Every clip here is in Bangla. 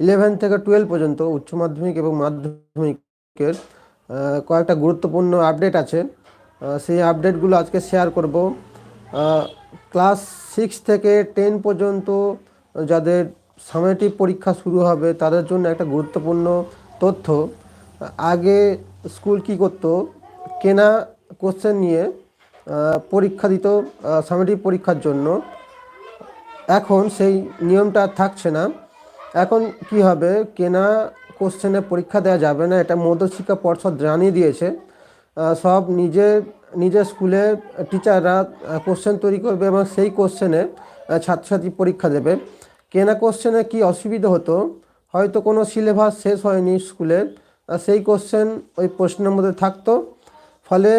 ইলেভেন থেকে টুয়েলভ পর্যন্ত উচ্চ মাধ্যমিক এবং মাধ্যমিকের কয়েকটা গুরুত্বপূর্ণ আপডেট আছে। সেই আপডেটগুলো আজকে শেয়ার করব। ক্লাস সিক্স থেকে টেন পর্যন্ত যাদের সামেটিক পরীক্ষা শুরু হবে তাদের জন্য একটা গুরুত্বপূর্ণ তথ্য। আগে স্কুল কি করত? কেনা কোশ্চেন নিয়ে পরীক্ষা দিত সামেটিক পরীক্ষার জন্য। এখন সেই নিয়মটা থাকছে না। এখন কি হবে? কেনা কোশ্চেনে পরীক্ষা দেওয়া যাবে না। এটা মধ্যশিক্ষা পর্ষদ জানিয়ে দিয়েছে। সব নিজে, নিজের স্কুলে টিচাররা কোশ্চেন তৈরি করবে এবং সেই কোশ্চেনে ছাত্রছাত্রী পরীক্ষা দেবে। কেনা কোশ্চেনে কি অসুবিধা হতো? হয়তো কোনো সিলেবাস শেষ হয়নি স্কুলে সেই কোশ্চেন ওই প্রশ্নের মধ্যে থাকতো। ফলে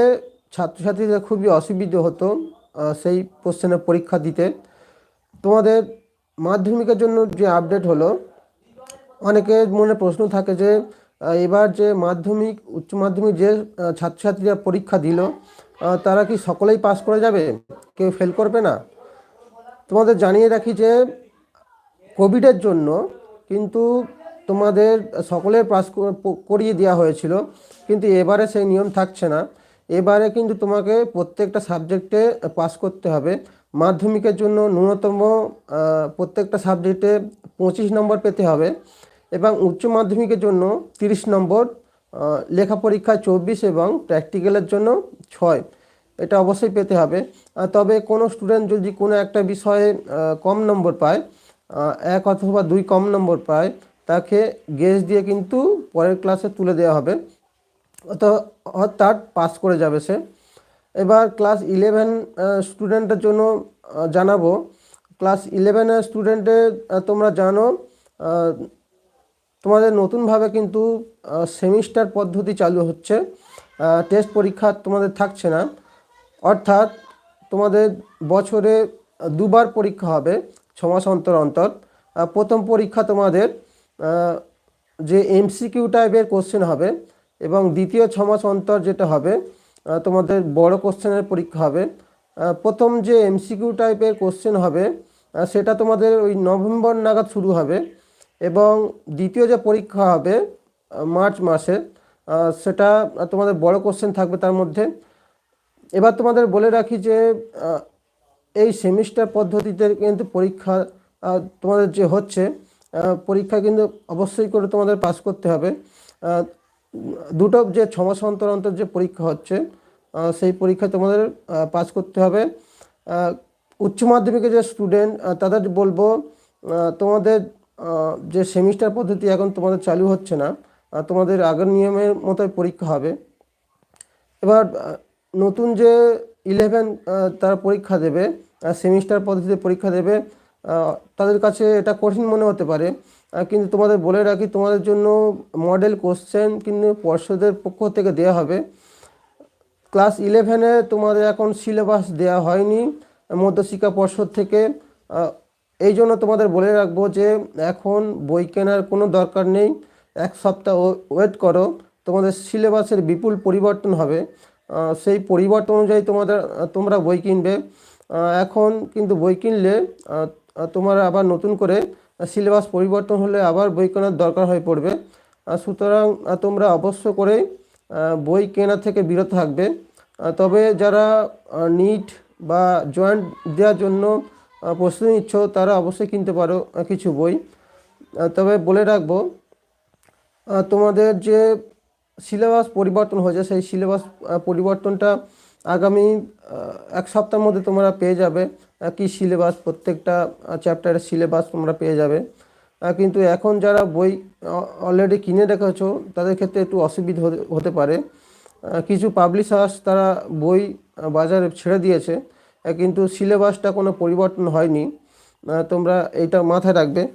ছাত্রছাত্রীদের খুবই অসুবিধে হতো সেই কোশ্চেনের পরীক্ষা দিতে। তোমাদের মাধ্যমিকের জন্য যে আপডেট হলো অনেকের মনে প্রশ্ন থাকে যে এবার যে মাধ্যমিক, উচ্চ মাধ্যমিক যে ছাত্রছাত্রীরা পরীক্ষা দিল তারা কি সকলেই পাস করে যাবে? কেউ ফেল করবে না? তোমাদের জানিয়ে রাখি যে কোভিডের জন্য কিন্তু তোমাদের সকলের পাস কর- করিয়ে দেওয়া হয়েছিল, কিন্তু এবারে সেই নিয়ম থাকছে না। এবারে কিন্তু তোমাকে প্রত্যেকটা সাবজেক্টে পাস করতে হবে। মাধ্যমিকের জন্য ন্যূনতম প্রত্যেকটা সাবজেক্টে পঁচিশ নম্বর পেতে হবে এবং উচ্চ মাধ্যমিকের জন্য তিরিশ নম্বর লেখা পরীক্ষায় চব্বিশ এবং প্র্যাকটিক্যালের জন্য ছয়। এটা অবশ্যই পেতে হবে। তবে কোনো স্টুডেন্ট যদি কোনো একটা বিষয়ে কম নম্বর পায় এক অথবা দুই কম নম্বর পায়, তাকে গেস দিয়ে কিন্তু পরের ক্লাসে তুলে দেওয়া হবে। অত- তার পাস করে যাবে সে। এবার ক্লাস ইলেভেন স্টুডেন্টের জন্য জানাব। ক্লাস ইলেভেনের স্টুডেন্টের তোমরা জানো তোমাদের নতুনভাবে কিন্তু সেমিস্টার পদ্ধতি চালু হচ্ছে। টেস্ট পরীক্ষা তোমাদের থাকছে না। অর্থাৎ তোমাদের বছরে দুবার পরীক্ষা হবে ছ মাস অন্তর। অন্তর প্রথম পরীক্ষা তোমাদের যে এমসিকিউ টাইপের কোশ্চেন হবে এবং দ্বিতীয় ছ মাস অন্তর যেটা হবে তোমাদের বড় কোশ্চেনের পরীক্ষা হবে। প্রথম যে এমসিকিউ টাইপের কোশ্চেন হবে সেটা তোমাদের ওই নভেম্বর নাগাদ শুরু হবে এবং দ্বিতীয় যে পরীক্ষা হবে মার্চ মাসে সেটা তোমাদের বড় কোশ্চেন থাকবে তার মধ্যে। এবার তোমাদের বলে রাখি যে এই সেমিস্টার পদ্ধতিতে কিন্তু পরীক্ষা তোমাদের যে হচ্ছে পরীক্ষা কিন্তু অবশ্যই করে তোমাদের পাস করতে হবে। দুটো যে ছ মাস অন্তর অন্তর যে পরীক্ষা হচ্ছে সেই পরীক্ষা তোমাদের পাস করতে হবে। উচ্চ মাধ্যমিকের যে স্টুডেন্ট তাদের বলব তোমাদের যে সেমিস্টার পদ্ধতি এখন তোমাদের চালু হচ্ছে না তোমাদের আগের নিয়মের মতোই পরীক্ষা হবে। এবার নতুন যে ইলেভেন তারা পরীক্ষা দেবে সেমিস্টার পদ্ধতিতে পরীক্ষা দেবে তাদের কাছে এটা কঠিন মনে হতে পারে। কিন্তু তোমাদের বলে রাখি, তোমাদের জন্য মডেল কোশ্চেন কিন্তু পর্ষদের পক্ষ থেকে দেওয়া হবে। ক্লাস ইলেভেনে তোমাদের এখন সিলেবাস দেওয়া হয়নি, মধ্যশিক্ষা পর্ষদ থেকে। এই জন্য তোমাদের বলে রাখব যে এখন বই কেনার কোনো দরকার নেই। এক সপ্তাহ ওয়েট করো, তোমাদের সিলেবাসের বিপুল পরিবর্তন হবে। সেই পরিবর্তন অনুযায়ী তোমাদের, তোমরা বই কিনবে। এখন কিন্তু বই কিনলে তোমার আবার নতুন করে সিলেবাস পরিবর্তন হলে আবার বই কেনার দরকার হয়ে পড়বে। সুতরাং তোমরা অবশ্য করে বই কেনা থেকে বিরত থাকবে। তবে যারা নিট বা জয়েন্ট দেওয়ার জন্য প্রস্তুতি নিচ্ছ, তারা অবশ্যই কিনতে পারো কিছু বই। তবে বলে রাখব তোমাদের যে সিলেবাস পরিবর্তন হয়েছে, সেই সিলেবাস পরিবর্তনটা আগামী এক সপ্তাহের মধ্যে তোমরা পেয়ে যাবে কি সিলেবাস প্রত্যেকটা চ্যাপ্টারের সিলেবাস তোমরা পেয়ে যাবে। কিন্তু এখন যারা বই অলরেডি কিনে রেখেছো, তাদের ক্ষেত্রে একটু অসুবিধা হতে- পারে। কিছু পাবলিশার্স তারা বই বাজারে ছেড়ে দিয়েছে কিন্তু সিলেবাসটা কোনো পরিবর্তন হয়নি। তোমরা এটা মাথায় রাখবে।